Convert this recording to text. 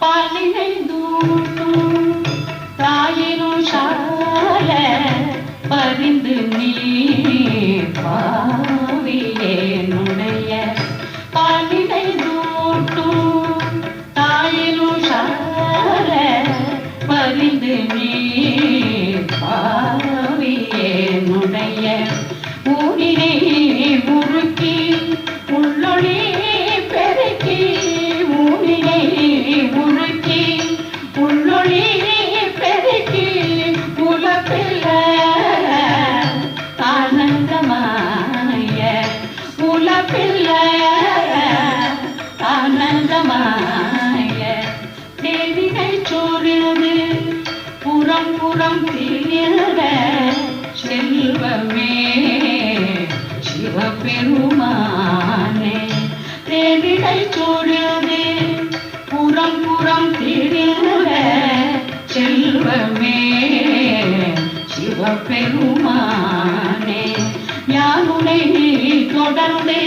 பாலினைந்தூட்டும் தாயினும் சால பதிந்து நீ பாவியே நுடைய பாலினை தூட்டும் தாயினும் சால பதிந்து நீ பாவியே நுடைய ஊரினை புறம் புறம் தீர செல்வமே சிவபெருமானே தேவிடை சூழது பெருமானே யாருடைய தொடர்ந்தே